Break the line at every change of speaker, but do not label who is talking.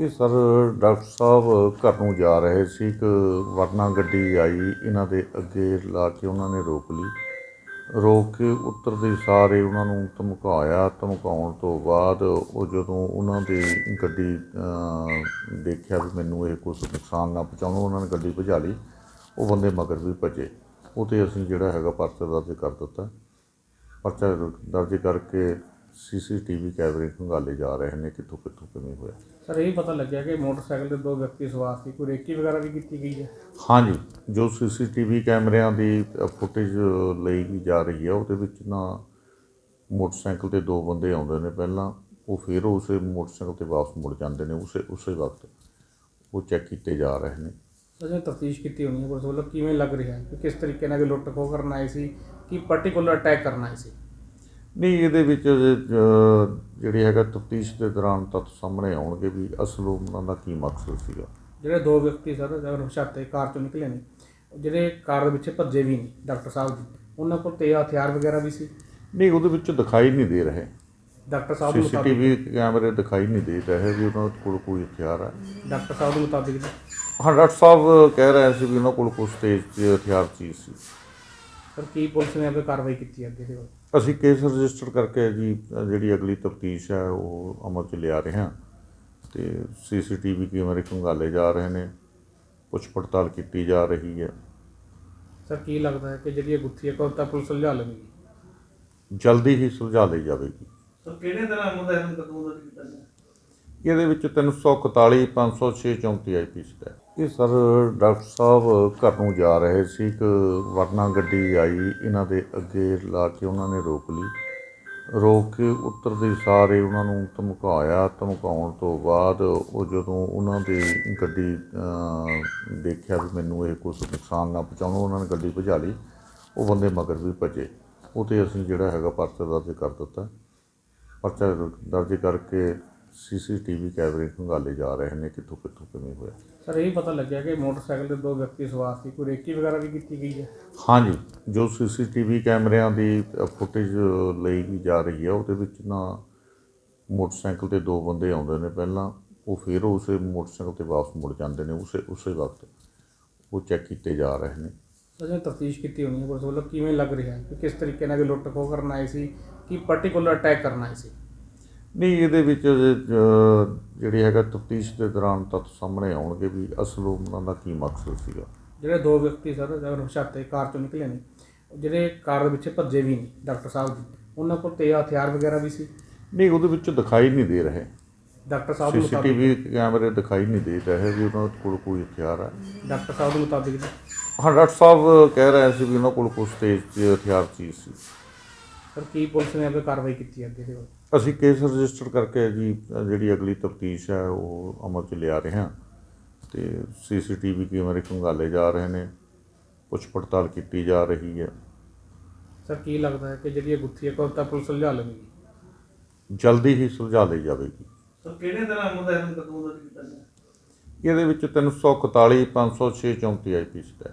ਇਹ sir, doctor ਸਾਹਿਬ, ਘਰ ਨੂੰ ਜਾ ਰਹੇ ਸੀ ਇੱਕ ਵਰਨਾ ਗੱਡੀ ਆਈ, ਇਹਨਾਂ ਦੇ ਅੱਗੇ ਲਾ ਕੇ ਉਹਨਾਂ ਨੇ ਰੋਕ ਲਈ। ਰੋਕ ਕੇ ਉਤਰਦੇ ਸਾਰੇ ਉਹਨਾਂ ਨੂੰ ਧਮਕਾਇਆ। ਧਮਕਾਉਣ ਤੋਂ ਬਾਅਦ ਉਹ ਜਦੋਂ ਉਹਨਾਂ ਦੀ ਗੱਡੀ ਦੇਖਿਆ ਵੀ ਮੈਨੂੰ ਇਹ ਕੁਝ ਨੁਕਸਾਨ ਨਾ ਪਹੁੰਚਾਉਣ, ਉਹਨਾਂ ਨੇ ਗੱਡੀ ਭਜਾ ਲਈ। ਉਹ ਬੰਦੇ ਮਗਰ ਵੀ ਭੱਜੇ। ਉਹ 'ਤੇ ਅਸੀਂ ਜਿਹੜਾ ਹੈਗਾ ਪਰਚਾ ਦਰਜ ਕਰ ਦਿੱਤਾ। ਪਰਚਾ ਦਰਜ ਕਰਕੇ ਸੀਸੀਟੀਵੀ ਕੈਮਰੇ ਖੰਗਾਲੇ ਜਾ ਰਹੇ ਨੇ ਕਿੱਥੋਂ ਕਿੱਥੋਂ ਕਿਵੇਂ ਹੋਇਆ?
ਸਰ ਇਹ ਪਤਾ ਲੱਗਿਆ ਕਿ ਮੋਟਰਸਾਈਕਲ ਤੇ ਦੋ ਵਿਅਕਤੀ ਸਵਾਰ ਸੀ। ਕੋਈ ਰੇਕੀ ਵਗੈਰਾ ਵੀ ਕੀਤੀ ਗਈ ਹੈ?
ਹਾਂਜੀ ਜੋ ਸੀਸੀਟੀਵੀ ਕੈਮਰਿਆਂ ਦੀ ਫੁਟੇਜ ਲਈ ਜਾ ਰਹੀ ਹੈ ਉਹਦੇ ਵਿੱਚ ਨਾ ਮੋਟਰਸਾਈਕਲ ਤੇ ਦੋ ਬੰਦੇ ਆਉਂਦੇ ਨੇ ਪਹਿਲਾਂ। ਉਹ ਫਿਰ ਉਸੇ ਮੋਟਰਸਾਈਕਲ ਤੇ ਵਾਪਸ ਮੁੜ ਜਾਂਦੇ ਨੇ ਉਸੇ ਉਸੇ ਵਕਤ ਉਹ ਚੈੱਕ ਕੀਤੇ ਜਾ ਰਹੇ ਨੇ।
ਅਜੇ ਤਫਤੀਸ਼ ਕੀਤੀ ਹੋਣੀ ਹੈ ਪੁਲਿਸ ਵੱਲੋਂ ਕਿਵੇਂ ਲੱਗ ਰਿਹਾ ਹੈ? ਕਿ ਕਿਸ ਤਰੀਕੇ ਨਾਲ ਇਹ ਲੁੱਟ ਖੋਹ ਕਰਨ ਆਏ ਸੀ? ਕਿ ਪਾਰਟਿਕੂਲਰ ਅਟੈਕ ਕਰਨ ਆਏ ਸੀ?
ਨਹੀਂ ਇਹਦੇ ਵਿੱਚ ਜਿਹੜੀ ਹੈਗਾ ਤਫਤੀਸ਼ ਦੇ ਦੌਰਾਨ ਤੱਥ ਸਾਹਮਣੇ ਆਉਣਗੇ ਵੀ ਅਸਲ ਉਹਨਾਂ ਦਾ ਕੀ ਮਕਸਦ ਸੀਗਾ।
ਜਿਹੜੇ ਦੋ ਵਿਅਕਤੀ ਸਰ ਜਦੋਂ ਹਸ਼ਾਤੇ ਕਾਰ ਚੋਂ ਨਿਕਲੇ ਨੇ ਜਿਹੜੇ ਕਾਰ ਦੇ ਪਿੱਛੇ ਭੱਜੇ ਵੀ ਨੇ ਡਾਕਟਰ ਸਾਹਿਬ ਜੀ ਉਹਨਾਂ ਕੋਲ ਤੇ ਹਥਿਆਰ ਵਗੈਰਾ ਵੀ ਸੀ?
ਨਹੀਂ ਉਹਦੇ ਵਿੱਚ ਦਿਖਾਈ ਨਹੀਂ ਦੇ ਰਹੇ।
ਡਾਕਟਰ ਸਾਹਿਬ ਮੁਤਾਬਿਕ?
ਸੀਸੀਟੀਵੀ ਕੈਮਰੇ ਦਿਖਾਈ ਨਹੀਂ ਦੇ ਰਹੇ ਵੀ ਉਹਨਾਂ ਕੋਲ ਕੋਈ ਹਥਿਆਰ ਹੈ।
ਡਾਕਟਰ ਸਾਹਿਬ ਦੇ ਮੁਤਾਬਿਕ
ਹਾਂ ਡਾਕਟਰ ਸਾਹਿਬ ਕਹਿ ਰਹੇ ਸੀ ਵੀ ਉਹਨਾਂ ਕੋਲ ਕੁਝ ਤੇਜ਼ ਹਥਿਆਰ ਚੀਜ਼ ਸੀ।
ਸਰ ਕੀ ਪੁਲਿਸ ਨੇ ਅੱਗੇ ਕਾਰਵਾਈ ਕੀਤੀ ਅੱਗੇ ਦੇ ਵੱਲ?
ਅਸੀਂ ਕੇਸ ਰਜਿਸਟਰ ਕਰਕੇ ਜੀ ਜਿਹੜੀ ਅਗਲੀ ਤਫਤੀਸ਼ ਹੈ ਉਹ ਅਮਲ 'ਚ ਲਿਆ ਰਹੇ ਹਾਂ। ਤੇ ਸੀਸੀਟੀਵੀ ਕੈਮਰੇ ਖੰਗਾਲੇ ਜਾ ਰਹੇ ਨੇ ਪੁੱਛ ਪੜਤਾਲ ਕੀਤੀ ਜਾ ਰਹੀ ਹੈ।
ਸਰ ਕੀ ਲੱਗਦਾ ਹੈ ਕਿ ਜਿਹੜੀ ਇਹ ਗੁੱਥੀ ਹੈ ਕੋਲ ਤਾਂ ਪੁਲਿਸ ਸੁਲਝਾ ਲਵੇਗੀ?
ਜਲਦੀ ਹੀ ਸੁਲਝਾ ਲਈ ਜਾਵੇਗੀ।
ਸਰ ਕਿਹੜੇ ਤਰ੍ਹਾਂ ਇਹਨੂੰ ਕਦੋਂ ਦਾ ਕੀਤਾ
ਇਹਦੇ ਵਿੱਚ 341 506 34 ਆਈਪੀਸੀ ਦਾ ਹੈ। ਇਹ ਸਰ ਡਾਕਟਰ ਸਾਹਿਬ ਘਰ ਨੂੰ ਜਾ ਰਹੇ ਸੀ, ਇੱਕ ਵਰਨਾ ਗੱਡੀ ਆਈ, ਇਹਨਾਂ ਦੇ ਅੱਗੇ ਲਾ ਕੇ ਉਹਨਾਂ ਨੇ ਰੋਕ ਲਈ। ਰੋਕ ਕੇ ਉਤਰਦੇ ਸਾਰੇ ਉਹਨਾਂ ਨੂੰ ਧਮਕਾਇਆ। ਧਮਕਾਉਣ ਤੋਂ ਬਾਅਦ ਉਹ ਜਦੋਂ ਉਹਨਾਂ ਦੀ ਗੱਡੀ ਦੇਖਿਆ ਵੀ ਮੈਨੂੰ ਇਹ ਕੁਝ ਨੁਕਸਾਨ ਨਾ ਪਹੁੰਚਾਉਣ, ਉਹਨਾਂ ਨੇ ਗੱਡੀ ਭਜਾ ਲਈ। ਉਹ ਬੰਦੇ ਮਗਰ ਵੀ ਭੱਜੇ। ਉਹ 'ਤੇ ਅਸੀਂ ਜਿਹੜਾ ਹੈਗਾ ਪਰਚਾ ਦਰਜ ਕਰ ਦਿੱਤਾ। ਪਰਚਾ ਦਰਜ ਕਰਕੇ ਸੀਸੀਟੀਵੀ ਕੈਮਰੇ ਖੰਗਾਲੇ ਜਾ ਰਹੇ ਨੇ ਕਿੱਥੋਂ ਕਿੱਥੋਂ ਕਿਵੇਂ ਹੋਇਆ?
ਸਰ ਇਹ ਪਤਾ ਲੱਗਿਆ ਕਿ ਮੋਟਰਸਾਈਕਲ ਤੇ ਦੋ ਵਿਅਕਤੀ ਸਵਾਰ ਸੀ। ਕੋਈ ਰੇਕੀ ਵਗੈਰਾ ਵੀ ਕੀਤੀ ਗਈ ਹੈ?
ਹਾਂਜੀ ਜੋ ਸੀਸੀਟੀਵੀ ਕੈਮਰਿਆਂ ਦੀ ਫੁਟੇਜ ਲਈ ਜਾ ਰਹੀ ਹੈ ਉਹਦੇ ਵਿੱਚ ਨਾ ਮੋਟਰਸਾਈਕਲ ਤੇ ਦੋ ਬੰਦੇ ਆਉਂਦੇ ਨੇ ਪਹਿਲਾਂ। ਉਹ ਫਿਰ ਉਸੇ ਮੋਟਰਸਾਈਕਲ ਤੇ ਵਾਪਸ ਮੁੜ ਜਾਂਦੇ ਨੇ ਉਸੇ ਉਸੇ ਵਕਤ। ਉਹ ਚੈੱਕ ਕੀਤੇ ਜਾ ਰਹੇ ਨੇ।
ਅਜੇ ਤਫਤੀਸ਼ ਕੀਤੀ ਹੋਣੀ ਹੈ ਪੁਲਿਸ ਵੱਲੋਂ ਕਿਵੇਂ ਲੱਗ ਰਿਹਾ ਹੈ? ਕਿ ਕਿਸ ਤਰੀਕੇ ਨਾਲ ਇਹ ਲੁੱਟ ਖੋਹ ਕਰਨ ਆਏ ਸੀ? ਕਿ ਪਾਰਟਿਕੂਲਰ ਅਟੈਕ ਕਰਨ ਆਏ ਸੀ?
ਨਹੀਂ ਇਹਦੇ ਵਿੱਚ ਜਿਹੜੀ ਹੈਗਾ ਤਫਤੀਸ਼ ਦੇ ਦੌਰਾਨ ਤੱਥ ਸਾਹਮਣੇ ਆਉਣਗੇ ਵੀ ਅਸਲ ਉਹਨਾਂ ਦਾ ਕੀ ਮਕਸਦ ਸੀਗਾ।
ਜਿਹੜੇ ਦੋ ਵਿਅਕਤੀ ਸਰ ਜਦੋਂ ਹਸ਼ਾਤੇ ਕਾਰ ਚੋਂ ਨਿਕਲੇ ਨੇ ਜਿਹੜੇ ਕਾਰ ਦੇ ਪਿੱਛੇ ਭੱਜੇ ਵੀ ਨੇ ਡਾਕਟਰ ਸਾਹਿਬ ਜੀ ਉਹਨਾਂ ਕੋਲ ਤੇ ਹਥਿਆਰ ਵਗੈਰਾ ਵੀ ਸੀ?
ਨਹੀਂ ਉਹਦੇ ਵਿੱਚ ਦਿਖਾਈ ਨਹੀਂ ਦੇ ਰਹੇ।
ਡਾਕਟਰ ਸਾਹਿਬ ਦੇ ਮੁਤਾਬਿਕ?
ਸੀਸੀਟੀਵੀ ਕੈਮਰੇ ਦਿਖਾਈ ਨਹੀਂ ਦੇ ਰਹੇ ਵੀ ਉਹਨਾਂ ਕੋਲ ਕੋਈ ਹਥਿਆਰ ਹੈ।
ਡਾਕਟਰ ਸਾਹਿਬ ਦੇ ਮੁਤਾਬਿਕ
ਹਾਂ ਡਾਕਟਰ ਸਾਹਿਬ ਕਹਿ ਰਹੇ ਸੀ ਵੀ ਉਹਨਾਂ ਕੋਲ ਕੁਝ ਤੇਜ਼ ਹਥਿਆਰ ਚੀਜ਼ ਸੀ।
ਸਰ ਕੀ ਪੁਲਿਸ ਨੇ ਅੱਗੇ ਕਾਰਵਾਈ ਕੀਤੀ ਅੱਗੇ ਦੇ ਵੱਲ?
ਅਸੀਂ ਕੇਸ ਰਜਿਸਟਰ ਕਰਕੇ ਜੀ ਜਿਹੜੀ ਅਗਲੀ ਤਫਤੀਸ਼ ਹੈ ਉਹ ਅਮਲ 'ਚ ਲਿਆ ਰਹੇ ਹਾਂ। ਤੇ ਸੀਸੀਟੀਵੀ ਕੈਮਰੇ ਖੰਗਾਲੇ ਜਾ ਰਹੇ ਨੇ। ਪੁੱਛ ਪੜਤਾਲ ਕੀਤੀ ਜਾ ਰਹੀ ਹੈ।
ਸਰ ਕੀ ਲੱਗਦਾ ਹੈ ਕਿ ਜਿਹੜੀ ਇਹ ਗੁੱਥੀ ਹੈ ਕੋਲ ਤਾਂ ਪੁਲਿਸ ਸੁਲਝਾ ਲਵੇਗੀ?
ਜਲਦੀ ਹੀ ਸੁਲਝਾ ਲਈ ਜਾਵੇਗੀ।
ਸਰ ਕਿਹੜੇ ਤਰ੍ਹਾਂ ਮੁੰਡਾ ਇਹਨੂੰ ਕਦੋਂ ਦਾ ਕੀਤਾ
ਇਹਦੇ ਵਿੱਚ 341 506 34 ਆਈਪੀਸੀ ਦਾ ਹੈ।